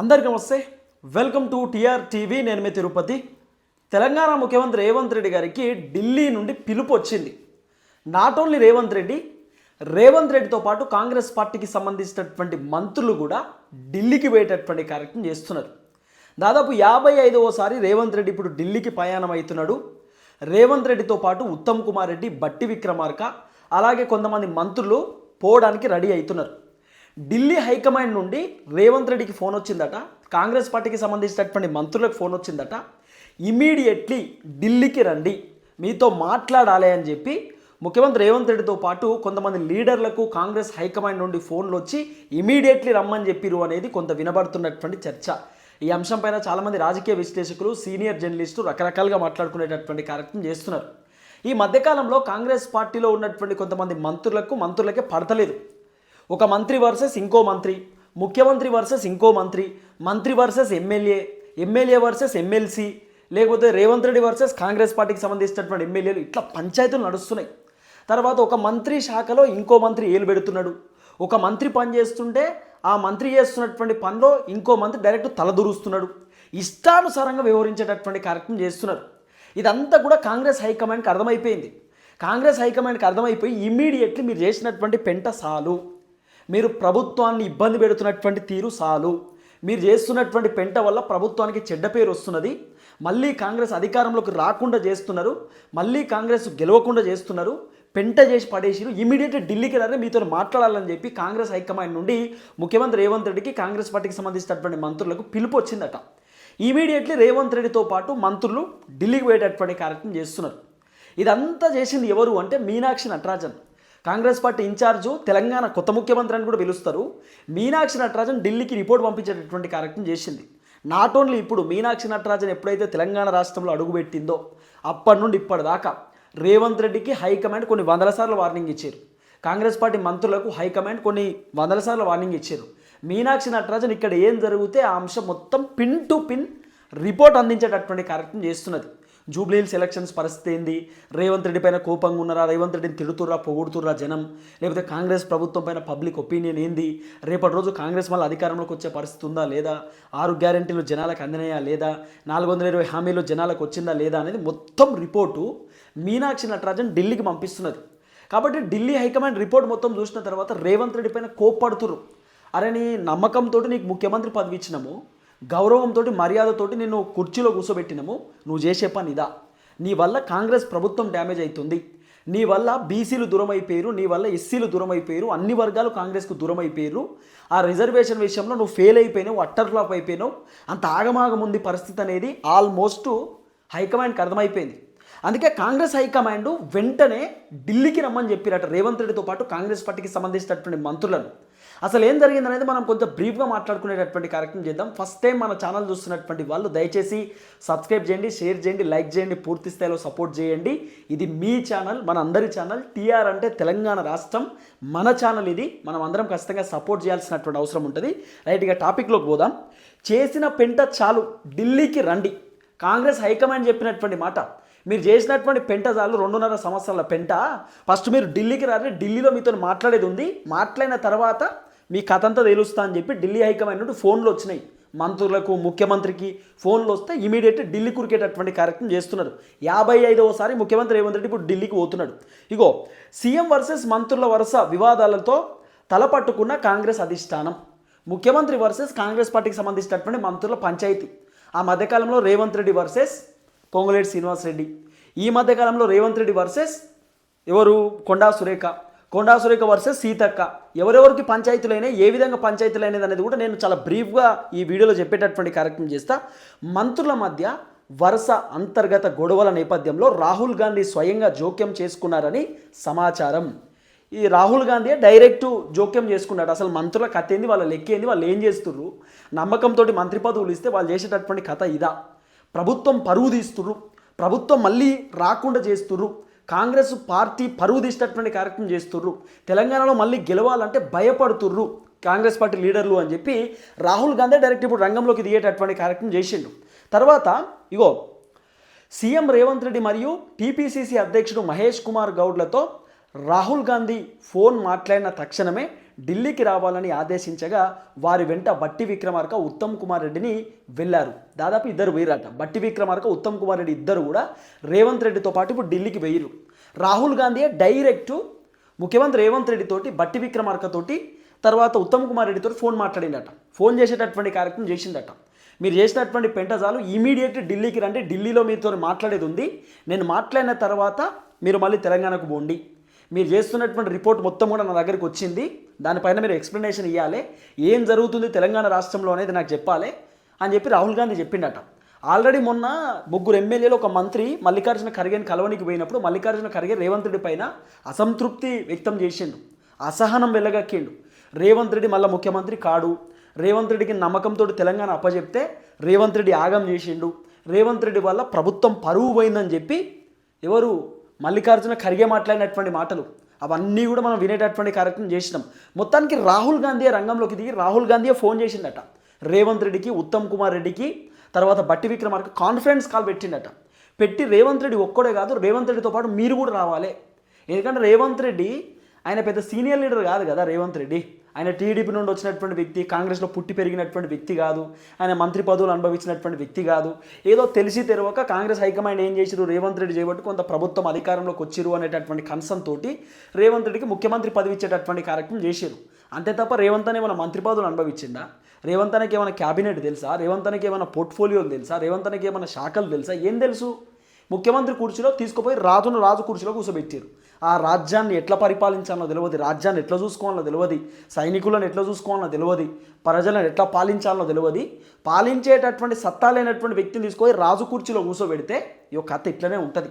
అందరికీ నమస్తే. Welcome to TR TV నేను మీ తిరుపతి. తెలంగాణ ముఖ్యమంత్రి రేవంత్ రెడ్డి గారికి ఢిల్లీ నుండి పిలుపు వచ్చింది. నాట్ ఓన్లీ రేవంత్ రెడ్డి రేవంత్ రెడ్డితో పాటు కాంగ్రెస్ పార్టీకి సంబంధించినటువంటి మంత్రులు కూడా ఢిల్లీకి పోయేటటువంటి కార్యక్రమం చేస్తున్నారు. దాదాపు యాభై ఐదవసారి రేవంత్ రెడ్డి ఇప్పుడు ఢిల్లీకి ప్రయాణం అవుతున్నాడు. రేవంత్ రెడ్డితో పాటు ఉత్తమ్ కుమార్ రెడ్డి బట్టి విక్రమార్క అలాగే కొంతమంది మంత్రులు పోవడానికి రెడీ అవుతున్నారు. ఢిల్లీ హైకమాండ్ నుండి రేవంత్ రెడ్డికి ఫోన్ వచ్చిందట. కాంగ్రెస్ పార్టీకి సంబంధించినటువంటి మంత్రులకు ఫోన్ వచ్చిందట. ఇమీడియట్లీ ఢిల్లీకి రండి. మీతో మాట్లాడాలి అని చెప్పి ముఖ్యమంత్రి రేవంత్ రెడ్డితో పాటు కొంతమంది లీడర్లకు కాంగ్రెస్ హైకమాండ్ నుండి ఫోన్లు వచ్చి ఇమీడియట్లీ రమ్మని చెప్పిరు అనేది కొంత వినబడుతున్నటువంటి చర్చ. ఈ అంశం పైన చాలామంది రాజకీయ విశ్లేషకులు సీనియర్ జర్నలిస్టు రకరకాలుగా మాట్లాడుకునేటటువంటి కార్యక్రమం చేస్తున్నారు. ఈ మధ్యకాలంలో కాంగ్రెస్ పార్టీలో ఉన్నటువంటి కొంతమంది మంత్రులకు మంత్రులకే పడతలేదు. ఒక మంత్రి వర్సెస్ ఇంకో మంత్రి ముఖ్యమంత్రి వర్సెస్ ఇంకో మంత్రి మంత్రి versus MLA MLA versus MLC లేకపోతే రేవంత్ రెడ్డి వర్సెస్ కాంగ్రెస్ పార్టీకి సంబంధించినటువంటి ఎమ్మెల్యేలు ఇట్లా పంచాయతీలు నడుస్తున్నాయి. తర్వాత ఒక మంత్రి శాఖలో ఇంకో మంత్రి ఏలు పెడుతున్నాడు. ఒక మంత్రి పని చేస్తుంటే ఆ మంత్రి చేస్తున్నటువంటి పనిలో ఇంకో మంత్రి డైరెక్ట్ తలదూరుస్తున్నాడు ఇష్టానుసారంగా వ్యవహరించేటటువంటి కార్యక్రమం చేస్తున్నారు. ఇదంతా కూడా కాంగ్రెస్ హైకమాండ్కి అర్థమైపోయింది. కాంగ్రెస్ హైకమాండ్కి అర్థమైపోయి ఇమ్మీడియట్లీ మీరు చేసినటువంటి పెంట సాలు. మీరు ప్రభుత్వాన్ని ఇబ్బంది పెడుతున్నటువంటి తీరు సాలు. మీరు చేస్తున్నటువంటి పెంట వల్ల ప్రభుత్వానికి చెడ్డ పేరు వస్తున్నది. మళ్ళీ కాంగ్రెస్ అధికారంలోకి రాకుండా చేస్తున్నారు. మళ్ళీ కాంగ్రెస్ గెలవకుండా చేస్తున్నారు. పెంట చేసి పడేసిరు. ఇమీడియట్ ఢిల్లీకి రారే మీతో మాట్లాడాలని చెప్పి కాంగ్రెస్ హైకమాండ్ నుండి ముఖ్యమంత్రి రేవంత్ రెడ్డికి కాంగ్రెస్ పార్టీకి సంబంధించినటువంటి మంత్రులకు పిలుపు వచ్చిందట. ఇమీడియట్లీ రేవంత్ రెడ్డితో పాటు మంత్రులు ఢిల్లీకి పోయేటటువంటి కార్యక్రమం చేస్తున్నారు. ఇదంతా చేసింది ఎవరు అంటే Meenakshi Natarajan. Congress party incharge Telangana కొత్త ముఖ్యమంత్రి అని కూడా పిలుస్తారు. మీనాక్షి నటరాజన్ ఢిల్లీకి రిపోర్ట్ పంపించేటటువంటి కార్యక్రమం చేసింది. నాట్ ఓన్లీ ఇప్పుడు మీనాక్షి నటరాజన్ ఎప్పుడైతే తెలంగాణ రాష్ట్రంలో అడుగుపెట్టిందో అప్పటి నుండి ఇప్పటిదాకా రేవంత్ రెడ్డికి హైకమాండ్ కొన్ని వందల సార్లు వార్నింగ్ ఇచ్చారు. కాంగ్రెస్ పార్టీ మంత్రులకు హైకమాండ్ కొన్ని వందల సార్లు వార్నింగ్ ఇచ్చారు. మీనాక్షి నటరాజన్ ఇక్కడ ఏం జరిగితే ఆ అంశం మొత్తం పిన్ టు పిన్ రిపోర్ట్ అందించేటటువంటి కార్యక్రమం చేస్తున్నది. జూబ్లీహిల్స్ ఎలక్షన్స్ పరిస్థితి ఏంది? రేవంత్ రెడ్డి పైన కోపంగా ఉన్నారా? రేవంత్ రెడ్డిని తిడుతుర్రా పొగుడుతుర్రా జనం? లేకపోతే కాంగ్రెస్ ప్రభుత్వం పైన పబ్లిక్ ఒపీనియన్ ఏంది? రేపటి రోజు కాంగ్రెస్ మళ్ళీ అధికారంలోకి వచ్చే పరిస్థితి ఉందా లేదా? ఆరు గ్యారెంటీలు జనాలకు అందినాయా లేదా? నాలుగు వందల ఇరవై హామీలు జనాలకు వచ్చిందా లేదా అనేది మొత్తం రిపోర్టు మీనాక్షి నటరాజన్ ఢిల్లీకి పంపిస్తున్నది. కాబట్టి ఢిల్లీ హైకమాండ్ రిపోర్ట్ మొత్తం చూసిన తర్వాత రేవంత్ రెడ్డి పైన కోప్పడుతురు అరే నీ నమ్మకంతో నీకు ముఖ్యమంత్రి పదవి ఇచ్చినాము. గౌరవంతో మర్యాదతోటి నిన్ను కుర్చీలో కూర్చోబెట్టినము. నువ్వు చేసే పని ఇదా. నీ వల్ల కాంగ్రెస్ ప్రభుత్వం డ్యామేజ్ అవుతుంది నీ వల్ల బీసీలు దూరం అయిపోయారు నీ వల్ల ఎస్సీలు దూరం అయిపోయారు అన్ని వర్గాలు కాంగ్రెస్కు దూరం అయిపోయారు ఆ రిజర్వేషన్ విషయంలో నువ్వు ఫెయిల్ అయిపోయినావు అట్టర్ ఫ్లాప్ అయిపోయినావు. అంత ఆగమాగం ఉంది పరిస్థితి అనేది ఆల్మోస్ట్ హైకమాండ్కి అర్థమైపోయింది. అందుకే కాంగ్రెస్ హైకమాండ్ వెంటనే ఢిల్లీకి రమ్మని చెప్పిరట రేవంత్ రెడ్డితో పాటు కాంగ్రెస్ పార్టీకి సంబంధించినటువంటి మంత్రులను. అసలు ఏం జరిగింది అనేది మనం కొంచెం బ్రీఫ్గా మాట్లాడుకునేటటువంటి కార్యక్రమం చేద్దాం. ఫస్ట్ టైం మన ఛానల్ చూస్తున్నటువంటి వాళ్ళు దయచేసి సబ్స్క్రైబ్ చేయండి షేర్ చేయండి లైక్ చేయండి పూర్తి స్థాయిలో సపోర్ట్ చేయండి. ఇది మీ ఛానల్ మన అందరి ఛానల్ టీఆర్ అంటే తెలంగాణ రాష్ట్రం. మన ఛానల్ ఇది. మనం అందరం ఖచ్చితంగా సపోర్ట్ చేయాల్సినటువంటి అవసరం ఉంటుంది. రైట్గా టాపిక్లోకి పోదాం. చేసిన పెంట చాలు ఢిల్లీకి రండి. కాంగ్రెస్ హైకమాండ్ చెప్పినటువంటి మాట. మీరు చేసినటువంటి పెంట చాలు రెండున్నర సంవత్సరాల పెంట. ఫస్ట్ మీరు ఢిల్లీకి రారే ఢిల్లీలో మీతో మాట్లాడేది ఉంది. మాట్లాడిన తర్వాత మీ కథ అంతా తెలుస్తా అని చెప్పి ఢిల్లీ హైకమాండ్ ఫోన్లు వచ్చినాయి. మంత్రులకు ముఖ్యమంత్రికి ఫోన్లు వస్తే ఇమీడియట్ ఢిల్లీ కురికేటటువంటి కార్యక్రమం చేస్తున్నారు. యాభై ఐదవసారి ముఖ్యమంత్రి రేవంత్ రెడ్డి ఇప్పుడు ఢిల్లీకి పోతున్నాడు. ఇగో సీఎం వర్సెస్ మంత్రుల వరుస వివాదాలతో తలపట్టుకున్న కాంగ్రెస్ అధిష్టానం. ముఖ్యమంత్రి వర్సెస్ కాంగ్రెస్ పార్టీకి సంబంధించినటువంటి మంత్రుల పంచాయతీ. ఆ మధ్యకాలంలో రేవంత్ రెడ్డి వర్సెస్ పొంగులేటి శ్రీనివాస్ రెడ్డి. ఈ మధ్యకాలంలో రేవంత్ రెడ్డి వర్సెస్ ఎవరు? కొండా సురేఖ. కొండాసురేఖ వర్సెస్ సీతక్క. ఎవరెవరికి పంచాయతీలైనా ఏ విధంగా పంచాయతీలైనది అనేది కూడా నేను చాలా బ్రీఫ్గా ఈ వీడియోలో చెప్పేటటువంటి కార్యక్రమం చేస్తా. మంత్రుల మధ్య వరుస అంతర్గత గొడవల నేపథ్యంలో రాహుల్ గాంధీ స్వయంగా జోక్యం చేసుకున్నారని సమాచారం. ఈ రాహుల్ గాంధీ డైరెక్ట్ జోక్యం చేసుకున్నాడు. అసలు మంత్రుల కథ ఏంది? వాళ్ళ లెక్కేంది వాళ్ళు ఏం చేస్తుర్రు? నమ్మకంతో మంత్రి పదవులు ఇస్తే వాళ్ళు చేసేటటువంటి కథ ఇదా? ప్రభుత్వం పరువు తీస్తుర్రు. ప్రభుత్వం మళ్ళీ రాకుండా చేస్తుర్రు. కాంగ్రెస్ పార్టీ పరువు తీసేటటువంటి కార్యక్రమం చేస్తుర్రు. తెలంగాణలో మళ్ళీ గెలవాలంటే భయపడుతుర్రు కాంగ్రెస్ పార్టీ లీడర్లు అని చెప్పి రాహుల్ గాంధీ డైరెక్ట్ ఇప్పుడు రంగంలోకి దిగేటటువంటి కార్యక్రమం చేసిండు తర్వాత ఇగో సీఎం రేవంత్ రెడ్డి మరియు టీపీసీసీ అధ్యక్షుడు మహేష్ కుమార్ గౌడ్లతో రాహుల్ గాంధీ ఫోన్ మాట్లాడిన తక్షణమే ఢిల్లీకి రావాలని ఆదేశించగా వారి వెంట బట్టి విక్రమార్క ఉత్తమ్ కుమార్ రెడ్డిని వెళ్ళారు దాదాపు ఇద్దరు వేయరట బట్టి విక్రమార్క ఉత్తమ్ కుమార్ రెడ్డి ఇద్దరు కూడా రేవంత్ రెడ్డితో పాటు ఇప్పుడు ఢిల్లీకి వెయ్యరు రాహుల్ గాంధీ డైరెక్ట్ ముఖ్యమంత్రి రేవంత్ రెడ్డితోటి బట్టి విక్రమార్కతోటి తర్వాత ఉత్తమ్ కుమార్ రెడ్డితో ఫోన్ మాట్లాడిందట. ఫోన్ చేసేటటువంటి కార్యక్రమం చేసిందట. మీరు చేసినటువంటి పెంటజాలు ఇమీడియట్ ఢిల్లీకి రండి. ఢిల్లీలో మీతో మాట్లాడేది ఉంది. నేను మాట్లాడిన తర్వాత మీరు మళ్ళీ తెలంగాణకు పోండి. మీరు చేస్తున్నటువంటి రిపోర్ట్ మొత్తం కూడా నా దగ్గరికి వచ్చింది. దానిపైన మీరు ఎక్స్ప్లెనేషన్ ఇవ్వాలి ఏం జరుగుతుంది తెలంగాణ రాష్ట్రంలో అనేది నాకు చెప్పాలి. అని చెప్పి రాహుల్ గాంధీ చెప్పిండట. ఆల్రెడీ మొన్న ముగ్గురు ఎమ్మెల్యేలు ఒక మంత్రి మల్లికార్జున ఖర్గేని కలవనికి పోయినప్పుడు మల్లికార్జున ఖర్గే రేవంత్ రెడ్డి పైన అసంతృప్తి వ్యక్తం చేసిండు. అసహనం వెళ్ళగక్కిండు రేవంత్ రెడ్డి మళ్ళీ ముఖ్యమంత్రి కాడు. రేవంత్ రెడ్డికి నమ్మకంతో తెలంగాణ అప్పచెప్తే రేవంత్ రెడ్డి ఆగం చేసిండు. రేవంత్ రెడ్డి వల్ల ప్రభుత్వం పరువు పోయిందని చెప్పి ఎవరు మల్లికార్జున ఖర్గే మాట్లాడినటువంటి మాటలు అవన్నీ కూడా మనం వినేటటువంటి కార్యక్రమం చేసినాం. మొత్తానికి రాహుల్ గాంధీ రంగంలోకి దిగి రాహుల్ గాంధీ ఫోన్ చేసిండట రేవంత్ రెడ్డికి ఉత్తమ్ కుమార్ రెడ్డికి తర్వాత బట్టి విక్రమార్క కాన్ఫరెన్స్ కాల్ పెట్టిండట పెట్టి రేవంత్ రెడ్డి ఒక్కడే కాదు రేవంత్ రెడ్డితో పాటు మీరు కూడా రావాలి. ఎందుకంటే రేవంత్ రెడ్డి ఆయన పెద్ద సీనియర్ లీడర్ కాదు కదా రేవంత్ రెడ్డి. ఆయన టీడీపీ నుండి వచ్చినటువంటి వ్యక్తి కాంగ్రెస్లో పుట్టి పెరిగినటువంటి వ్యక్తి కాదు. ఆయన మంత్రి పదవులు అనుభవించినటువంటి వ్యక్తి కాదు. ఏదో తెలిసి తెరవక కాంగ్రెస్ హైకమాండ్ ఏం చేసిరు రేవంత్ రెడ్డి చేయబట్టి కొంత ప్రభుత్వం అధికారంలోకి వచ్చిరు అనేటటువంటి కన్సన్ తోటి రేవంత్ రెడ్డికి ముఖ్యమంత్రి పదవి ఇచ్చేటటువంటి కార్యక్రమం చేశారు అంతే తప్ప రేవంత్ అనే ఏమైనా మంత్రి పదవులు అనుభవించిందా రేవంత్ ఏమైనా క్యాబినెట్ తెలుసా? రేవంత్ ఏమైనా పోర్ట్ఫోలియోలు తెలుసా? రేవంత్ ఏమైనా శాఖలు తెలుసా? ఏం తెలుసు? ముఖ్యమంత్రి కుర్చీలో తీసుకుపోయి రాజును రాజు కుర్చీలో కూర్చోబెట్టారు ఆ రాజ్యాన్ని ఎట్లా పరిపాలించాలో తెలియదు రాజ్యాన్ని ఎట్లా చూసుకోవాలో తెలియదు సైనికులను ఎట్లా చూసుకోవాలో తెలియదు ప్రజలను ఎట్లా పాలించాలో తెలియదు పాలించేటటువంటి సత్తా లేనటువంటి వ్యక్తిని తీసుకొని రాజు కుర్చీలో కూర్చోబెడితే ఈ కథ ఇట్లనే ఉంటుంది.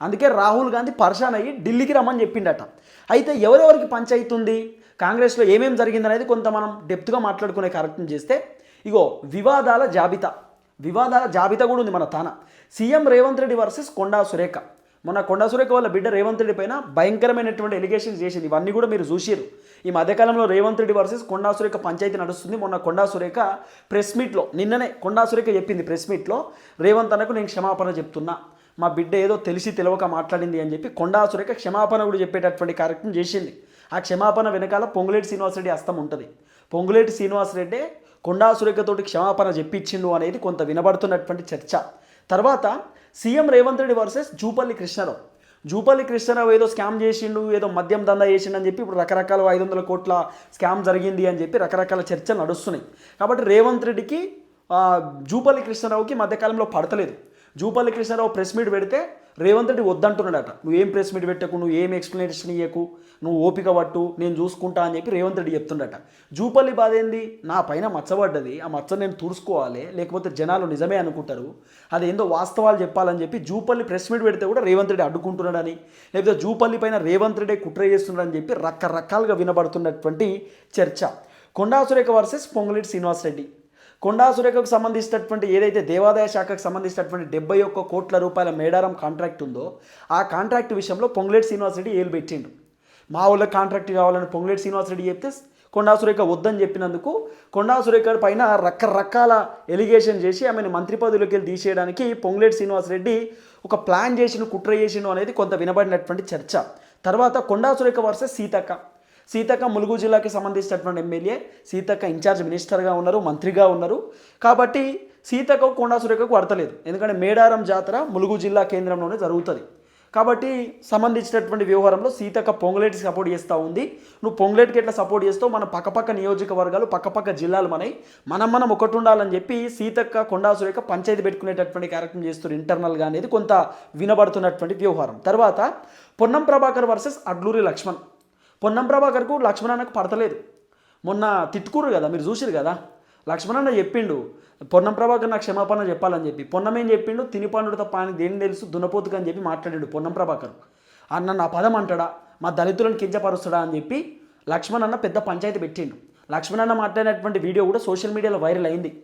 అందుకే రాహుల్ గాంధీ పర్షాన్ అయ్యి ఢిల్లీకి రమ్మని చెప్పిండట. అయితే ఎవరెవరికి పంచాయతీ ఉంది కాంగ్రెస్లో ఏమేమి జరిగిందనేది కొంత మనం డెప్త్గా మాట్లాడుకునే కార్యక్రమం చేస్తే ఇగో వివాదాల జాబితా. వివాదాల జాబితా కూడా ఉంది మన తాన. CM Revanth Reddy versus Konda Surekha. మొన్న కొండా సురేఖ వాళ్ళ బిడ్డ రేవంత్ రెడ్డి పైన భయంకరమైనటువంటి ఎలిగేషన్స్ చేసింది. ఇవన్నీ కూడా మీరు చూసిరు ఈ మధ్యకాలంలో రేవంత్ రెడ్డి వర్సెస్ కొండా సురేఖ పంచాయతీ నడుస్తుంది. మొన్న కొండా సురేఖ ప్రెస్ మీట్లో నిన్ననే కొండా సురేఖ చెప్పింది ప్రెస్ మీట్లో రేవంత్ అన్నకు నేను క్షమాపణ చెప్తున్నా. మా బిడ్డ ఏదో తెలిసి తెలవక మాట్లాడింది అని చెప్పి కొండా సురేఖ క్షమాపణ కూడా చెప్పేటటువంటి కార్యక్రమం చేసింది. ఆ క్షమాపణ వెనకాల పొంగులేటి శ్రీనివాసరెడ్డి హస్తం ఉంటుంది. పొంగులేటి శ్రీనివాసరెడ్డి కొండా సురేఖతోటి క్షమాపణ చెప్పించిండు అనేది కొంత వినబడుతున్నటువంటి చర్చ. తర్వాత సీఎం రేవంత్ రెడ్డి వర్సెస్ జూపల్లి కృష్ణారావు. జూపల్లి కృష్ణారావు ఏదో స్కామ్ చేసిండు ఏదో మద్యం దందా చేసిండు అని చెప్పి ఇప్పుడు రకరకాల ఐదు వందల కోట్ల స్కామ్ జరిగింది అని చెప్పి రకరకాల చర్చలు నడుస్తున్నాయి. కాబట్టి రేవంత్ రెడ్డికి జూపల్లి కృష్ణారావుకి మధ్యకాలంలో పడతలేదు. జూపల్లి కృష్ణారావు ప్రెస్ మీట్ పెడితే రేవంత్ రెడ్డి వద్దంటున్నాడట. నువ్వు ఏం ప్రెస్ మీట్ పెట్టకు నువ్వు ఏం ఎక్స్ప్లెనేషన్ ఇయ్యకు నువ్వు ఓపిక పట్టు నేను చూసుకుంటా అని చెప్పి రేవంత్ రెడ్డి చెప్తుండట. జూపల్లి బాధ ఏంది? నా పైన మచ్చబడ్డది ఆ మచ్చ నేను తుడుచుకోవాలి లేకపోతే జనాలు నిజమే అనుకుంటారు. అది ఏందో వాస్తవాలు చెప్పాలని చెప్పి జూపల్లి ప్రెస్ మీట్ పెడితే కూడా రేవంత్ రెడ్డి అడ్డుకుంటున్నాడని లేకపోతే జూపల్లి పైన రేవంత్ రెడ్డి కుట్ర చేస్తున్నాడని చెప్పి రకరకాలుగా వినబడుతున్నటువంటి చర్చ. కొండా సురేఖ వర్సెస్ పొంగులేటి శ్రీనివాసరెడ్డి. కొండా సురేఖకు సంబంధించినటువంటి ఏదైతే దేవాదాయ శాఖకు సంబంధించినటువంటి డెబ్బై ఒక్క కోట్ల రూపాయల మేడారం కాంట్రాక్ట్ ఉందో ఆ కాంట్రాక్ట్ విషయంలో పొంగులేటి శ్రీనివాసరెడ్డి ఏలు పెట్టిండు. మా వాళ్ళకి కాంట్రాక్ట్ కావాలని పొంగులేటి శ్రీనివాసరెడ్డి చెప్తే కొండా సురేఖ వద్దని చెప్పినందుకు కొండా సురేఖ పైన రకరకాల ఎలిగేషన్ చేసి ఆమెను మంత్రి పదవిలోకి వెళ్ళి తీసేయడానికి పొంగులేటి శ్రీనివాసరెడ్డి ఒక ప్లాన్ చేసిన కుట్ర చేసిన అనేది కొంత వినబడినటువంటి చర్చ. తర్వాత కొండా సురేఖ వర్సెస్ సీతక్క. సీతక్క ములుగు జిల్లాకి సంబంధించినటువంటి ఎమ్మెల్యే సీతక్క ఇన్ఛార్జ్ మినిస్టర్గా ఉన్నారు మంత్రిగా ఉన్నారు. కాబట్టి సీతక్క కొండా సురేఖకు పడతలేదు ఎందుకంటే మేడారం జాతర ములుగు జిల్లా కేంద్రంలోనే జరుగుతుంది. కాబట్టి సంబంధించినటువంటి వ్యవహారంలో సీతక్క పొంగులేటికి సపోర్ట్ చేస్తూ ఉంది. నువ్వు పొంగులేటికి ఎట్లా సపోర్ట్ చేస్తావు? మన పక్కపక్క నియోజకవర్గాలు పక్కపక్క జిల్లాలు మనై మనం మనం ఒకటి ఉండాలని చెప్పి సీతక్క కొండా సురేఖ పంచాయతీ పెట్టుకునేటటువంటి కార్యక్రమం చేస్తున్నారు ఇంటర్నల్గా అనేది కొంత వినబడుతున్నటువంటి వ్యవహారం. తర్వాత పొన్నం ప్రభాకర్ వర్సెస్ అడ్లూరి లక్ష్మణ్. పొన్నం ప్రభాకర్కు లక్ష్మణన్నకు పడతలేదు. మొన్న తిట్టుకురు కదా మీరు చూసిరు కదా? లక్ష్మణన్న చెప్పిండు పొన్నం ప్రభాకర్ నాకు క్షమాపణ చెప్పాలని చెప్పి. పొన్నం ఏం చెప్పిండు తిని పండుడు తప్ప ఆయనకి దేని తెలుసు దున్నపోతుకు అని చెప్పి మాట్లాడాడు పొన్నం ప్రభాకర్. అన్న నా పదం అంటాడా? మా దళితులను కించపరుస్తాడా? అని చెప్పి లక్ష్మణన్న పెద్ద పంచాయతీ పెట్టిండు. లక్ష్మణన్న మాట్లాడినటువంటి వీడియో కూడా సోషల్ మీడియాలో వైరల్ అయింది.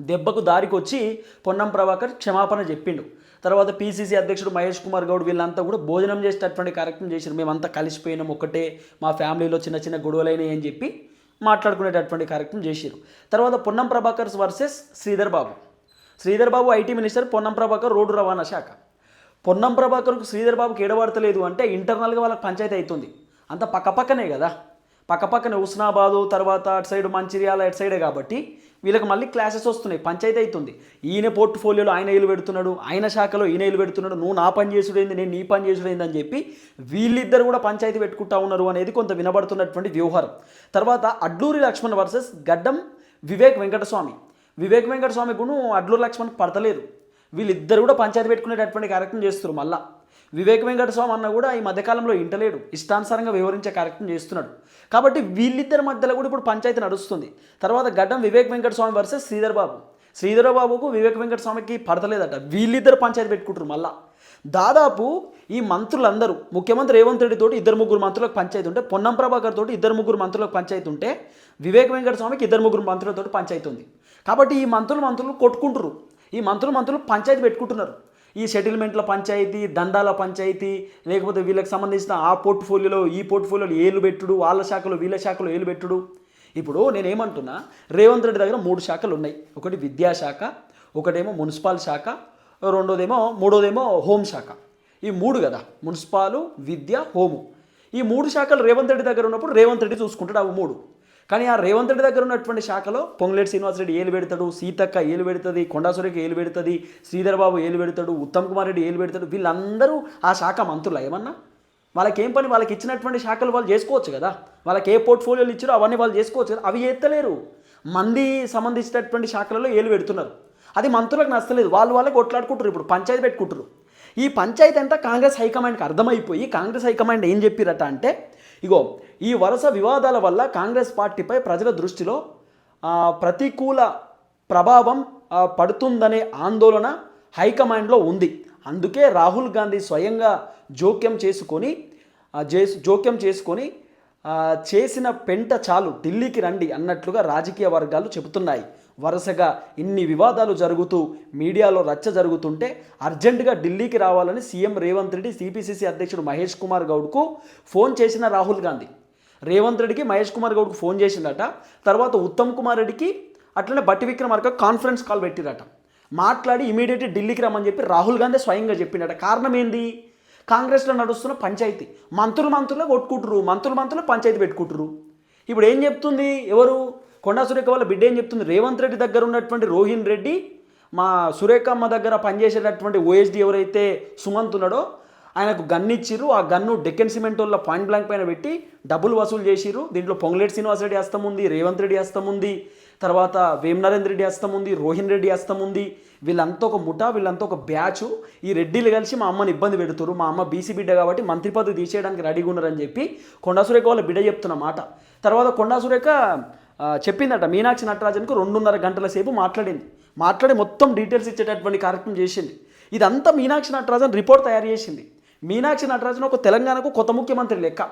దెబ్బకు దారికి వచ్చి పొన్నం ప్రభాకర్ క్షమాపణ చెప్పిండు. తర్వాత పీసీసీ అధ్యక్షుడు మహేష్ కుమార్ గౌడ్ వీళ్ళంతా కూడా భోజనం చేసేటటువంటి కార్యక్రమం చేశారు. మేమంతా కలిసిపోయినాం ఒకటే మా ఫ్యామిలీలో చిన్న చిన్న గొడవలైనాయి అని చెప్పి మాట్లాడుకునేటటువంటి కార్యక్రమం చేశారు. తర్వాత Ponnam Prabhakar versus Sridhar Babu. Sridhar Babu IT minister Ponnam Prabhakar road రవాణా శాఖ. పొన్నం ప్రభాకర్కు శ్రీధర్ బాబుకి ఎడబడతలేదు అంటే ఇంటర్నల్గా వాళ్ళకి పంచాయతీ అవుతుంది అంత పక్కపక్కనే కదా. పక్కపక్కనే హుస్నాబాదు తర్వాత అటు సైడ్ మంచిర్యాల అటు సైడే కాబట్టి వీళ్ళకి మళ్ళీ క్లాసెస్ వస్తున్నాయి పంచాయతీ అవుతుంది. ఈయన పోర్ట్ఫోలియోలో ఆయన ఇల్లు పెడుతున్నాడు ఆయన శాఖలో ఈయన ఇల్లు పెడుతున్నాడు నువ్వు నా పని చేసుడైంది నేను నీ పని చేసుడైంది అని చెప్పి వీళ్ళిద్దరు కూడా పంచాయతీ పెట్టుకుంటా ఉన్నారు అనేది కొంత వినబడుతున్నటువంటి వ్యవహారం. తర్వాత అడ్లూరి లక్ష్మణ్ వర్సెస్ గడ్డం వివేక్ వెంకటస్వామి. వివేక్ వెంకటస్వామి కూడా అడ్లూరి లక్ష్మణ్ పడతలేదు. వీళ్ళిద్దరు కూడా పంచాయతీ పెట్టుకునేటటువంటి కార్యక్రమం చేస్తారు మళ్ళీ. వివేక్ వెంకటస్వామి అన్న కూడా ఈ మధ్యకాలంలో ఇంటలేడు ఇష్టానుసారంగా వివరించే కార్యక్రమం చేస్తున్నాడు. కాబట్టి వీళ్ళిద్దరి మధ్యలో కూడా ఇప్పుడు పంచాయతీ నడుస్తుంది. తర్వాత గడ్డం వివేక్ వెంకటస్వామి వర్సెస్ శ్రీధర్ బాబు. శ్రీధర్ బాబుకు వివేక్ వెంకటస్వామికి పడతలేదట. వీళ్ళిద్దరు పంచాయతీ పెట్టుకుంటారు మళ్ళా. దాదాపు ఈ మంత్రులందరూ ముఖ్యమంత్రి రేవంత్ రెడ్డి తోటి ఇద్దరు ముగ్గురు మంత్రులకు పంచాయతీ ఉంటే పొన్నం ప్రభాకర్ తోటి ఇద్దరు ముగ్గురు మంత్రులకు పంచాయతీ ఉంటే వివేక్ వెంకటస్వామికి ఇద్దరు ముగ్గురు మంత్రులతో పంచాయతీ ఉంది. కాబట్టి ఈ మంత్రులు మంత్రులు కొట్టుకుంటారు ఈ మంత్రులు మంత్రులు పంచాయతీ పెట్టుకుంటున్నారు. ఈ సెటిల్మెంట్ల పంచాయతీ దండాల పంచాయతీ లేకపోతే వీళ్ళకి సంబంధించిన ఆ పోర్ట్ఫోలియోలో ఈ పోర్ట్ఫోలియోలో ఏలు పెట్టుడు వాళ్ళ శాఖలో వీళ్ళ శాఖలో ఏలు పెట్టుడు. ఇప్పుడు నేనేమంటున్నా రేవంత్ రెడ్డి దగ్గర మూడు శాఖలు ఉన్నాయి. ఒకటి విద్యాశాఖ ఒకటేమో మున్సిపల్ శాఖ రెండోదేమో మూడోదేమో హోం శాఖ. ఈ మూడు కదా మున్సిపాలు విద్య హోము. ఈ మూడు శాఖలు రేవంత్ రెడ్డి దగ్గర ఉన్నప్పుడు రేవంత్ రెడ్డి చూసుకుంటాడు అవి మూడు. కానీ ఆ రేవంత్ రెడ్డి దగ్గర ఉన్నటువంటి శాఖలో పొంగులేటి శ్రీనివాసరెడ్డి ఏలు పెడతాడు సీతక్క ఏలు పెడుతుంది కొండాసురికి ఏలు పెడుతుంది శ్రీధర్ బాబు ఏలు పెడతాడు ఉత్తమ్ కుమార్ రెడ్డి ఏలు పెడతాడు వీళ్ళందరూ ఆ శాఖ మంత్రులు ఏమన్నా? వాళ్ళకి ఏం పని? వాళ్ళకి ఇచ్చినటువంటి శాఖలు వాళ్ళు చేసుకోవచ్చు కదా. వాళ్ళకి ఏ పోర్ట్ఫోలియోలు ఇచ్చారో అవన్నీ వాళ్ళు చేసుకోవచ్చు కదా. అవి ఎత్తలేరు. మంది సంబంధించినటువంటి శాఖలలో ఏలు పెడుతున్నారు. అది మంత్రులకు నచ్చలేదు. వాళ్ళు వాళ్ళే కొట్లాడుకుంటారు ఇప్పుడు పంచాయతీ పెట్టుకుంటారు ఈ పంచాయతీ అంతా కాంగ్రెస్ హైకమాండ్కి అర్థమైపోయి కాంగ్రెస్ హైకమాండ్ ఏం చెప్పిరట అంటే ఇగో ఈ వరుస వివాదాల వల్ల కాంగ్రెస్ పార్టీపై ప్రజల దృష్టిలో ప్రతికూల ప్రభావం పడుతుందనే ఆందోళన హైకమాండ్లో ఉంది. అందుకే రాహుల్ గాంధీ స్వయంగా జోక్యం చేసుకొని జోక్యం చేసుకొని చేసిన పెంట చాలు ఢిల్లీకి రండి అన్నట్లుగా రాజకీయ వర్గాలు చెబుతున్నాయి. వరుసగా ఇన్ని వివాదాలు జరుగుతూ మీడియాలో రచ్చ జరుగుతుంటే అర్జెంటుగా ఢిల్లీకి రావాలని సీఎం రేవంత్ రెడ్డి సిపిసిసి అధ్యక్షుడు మహేష్ కుమార్ గౌడ్కు ఫోన్ చేసిన రాహుల్ గాంధీ. రేవంత్ రెడ్డికి మహేష్ కుమార్ గౌడ్కు ఫోన్ చేసిందట. తర్వాత ఉత్తమ్ కుమార్ రెడ్డికి అట్లనే బట్టి విక్రమార్క కాన్ఫరెన్స్ కాల్ పెట్టిరట. మాట్లాడి ఇమీడియట్ ఢిల్లీకి రమ్మని చెప్పి రాహుల్ గాంధీ స్వయంగా చెప్పిండట కారణం ఏంది? కాంగ్రెస్లో నడుస్తున్న పంచాయతీ. మంత్రులు మంత్రులు కొట్టుకుంటురు మంత్రులు మంత్రులు పంచాయతీ పెట్టుకుంటారు ఇప్పుడు ఏం చెప్తుంది ఎవరు? కొండా సురేఖ వాళ్ళ బిడ్డ ఏం చెప్తుంది? రేవంత్ రెడ్డి దగ్గర ఉన్నటువంటి రోహిన్ రెడ్డి మా సురేఖమ్మ దగ్గర పనిచేసేటటువంటి ఓఎస్డి ఎవరైతే సుమంత్ ఉన్నాడో ఆయనకు గన్ ఇచ్చిర్రు. ఆ గన్ను డెక్కన్ సిమెంట్ వాళ్ళ పాయింట్ బ్లాంక్ పైన పెట్టి డబ్బులు వసూలు చేసిర్రు. దీంట్లో పొంగులేటి శ్రీనివాసరెడ్డి హస్తం ఉంది రేవంత్ రెడ్డి హస్తం ఉంది తర్వాత వేమనరేంద్ర రెడ్డి హస్తం ఉంది రోహిన్ రెడ్డి హస్తం ఉంది. వీళ్ళంతా ఒక ముఠా వీళ్ళంతా ఒక బ్యాచ్. ఈ రెడ్డిలు కలిసి మా అమ్మని ఇబ్బంది పెడుతురు మా అమ్మ బీసీ బిడ్డ కాబట్టి మంత్రి పదవి తీసేయడానికి రెడీగా ఉన్నారని చెప్పి కొండా సురేఖ వాళ్ళ బిడ్డ చెప్తున్న మాట. తర్వాత కొండా సురేఖ చెప్పిందట మీనాక్షి నటరాజన్కు రెండున్నర గంటల సేపు మాట్లాడింది. మాట్లాడి మొత్తం డీటెయిల్స్ ఇచ్చేటటువంటి కార్యక్రమం చేసింది. ఇదంతా మీనాక్షి నటరాజన్ రిపోర్ట్ తయారు చేసింది. మీనాక్షి నటరాజన్ ఒక తెలంగాణకు కొత్త ముఖ్యమంత్రి లెక్క.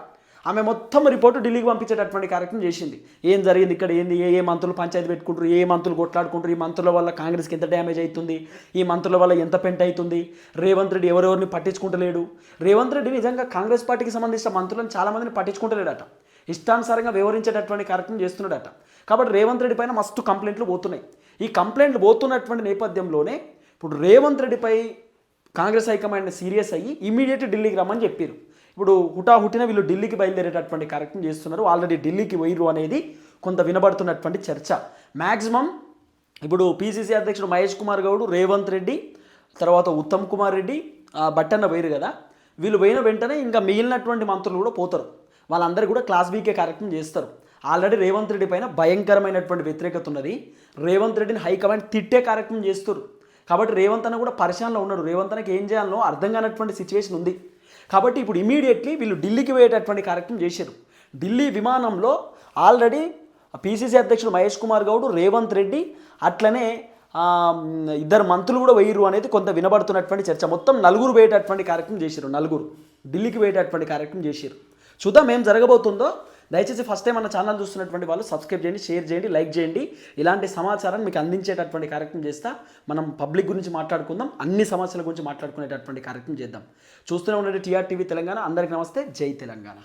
ఆమె మొత్తం రిపోర్టు ఢిల్లీకి పంపించేటటువంటి కార్యక్రమం చేసింది. ఏం జరిగింది ఇక్కడ? ఏంది? ఏ ఏ మంత్రులు పంచాయతీ పెట్టుకుంటారు? ఏ మంత్రులు కొట్లాడుకుంటారు? ఈ మంత్రుల వల్ల కాంగ్రెస్కి ఎంత డ్యామేజ్ అవుతుంది ఈ మంత్రుల వల్ల ఎంత పెంట్ అవుతుంది రేవంత్ రెడ్డి ఎవరెవరిని పట్టించుకుంటలేడు? రేవంత్ రెడ్డి నిజంగా కాంగ్రెస్ పార్టీకి సంబంధించిన మంత్రులను చాలామందిని పట్టించుకుంటలేడట. ఇష్టానుసారంగా వివరించేటటువంటి కార్యక్రమం చేస్తున్నాడట. కాబట్టి రేవంత్ రెడ్డి పైన మస్తు కంప్లైంట్లు పోతున్నాయి. ఈ కంప్లైంట్లు పోతున్నటువంటి నేపథ్యంలోనే ఇప్పుడు రేవంత్ రెడ్డిపై కాంగ్రెస్ హైకమాండ్ సీరియస్ అయ్యి ఇమీడియట్ ఢిల్లీకి రమ్మని చెప్పారు ఇప్పుడు హుటాహుటిన వీళ్ళు ఢిల్లీకి బయలుదేరేటటువంటి కార్యక్రమం చేస్తున్నారు. ఆల్రెడీ ఢిల్లీకి పోయిరు అనేది కొంత వినబడుతున్నటువంటి చర్చ. మ్యాక్సిమం ఇప్పుడు పీసీసీ అధ్యక్షుడు మహేష్ కుమార్ గౌడ్ రేవంత్ రెడ్డి తర్వాత ఉత్తమ్ కుమార్ రెడ్డి బట్టన్న వైరు కదా. వీళ్ళు పోయిన వెంటనే ఇంకా మిగిలినటువంటి మంత్రులు కూడా పోతారు. వాళ్ళందరూ కూడా క్లాస్ బీకే కార్యక్రమం చేస్తారు. ఆల్రెడీ రేవంత్ రెడ్డి పైన భయంకరమైనటువంటి వ్యతిరేకత ఉన్నది. రేవంత్ రెడ్డిని హైకమాండ్ తిట్టే కార్యక్రమం చేస్తారు కాబట్టి రేవంత్ అన్న కూడా పరిశానలో ఉన్నాడు. రేవంత్ అన్నకి ఏం చేయాలో అర్థం కానటువంటి సిచ్యువేషన్ ఉంది. కాబట్టి ఇప్పుడు ఇమీడియట్లీ వీళ్ళు ఢిల్లీకి పోయేటటువంటి కార్యక్రమం చేశారు. ఢిల్లీ విమానంలో ఆల్రెడీ పీసీసీ అధ్యక్షుడు మహేష్ కుమార్ గౌడ్ రేవంత్ రెడ్డి అట్లనే ఇద్దరు మంత్రులు కూడా వేయరు అనేది కొంత వినబడుతున్నటువంటి చర్చ. మొత్తం నలుగురు పోయేటటువంటి కార్యక్రమం చేశారు. నలుగురు. ఢిల్లీకి పోయేటటువంటి కార్యక్రమం చేశారు. చూద్దాం ఏం జరగబోతుందో. దయచేసి ఫస్ట్ టైం మన ఛానల్ చూస్తున్నటువంటి వాళ్ళు సబ్స్క్రైబ్ చేయండి షేర్ చేయండి లైక్ చేయండి. ఇలాంటి సమాచారాన్ని మీకు అందించేటటువంటి కార్యక్రమం చేస్తా. మనం పబ్లిక్ గురించి మాట్లాడుకుందాం అన్ని సమస్యల గురించి మాట్లాడుకునేటటువంటి కార్యక్రమం చేద్దాం. చూస్తూనే ఉండండి టీఆర్ టీవీ తెలంగాణ. అందరికీ నమస్తే. జై తెలంగాణ.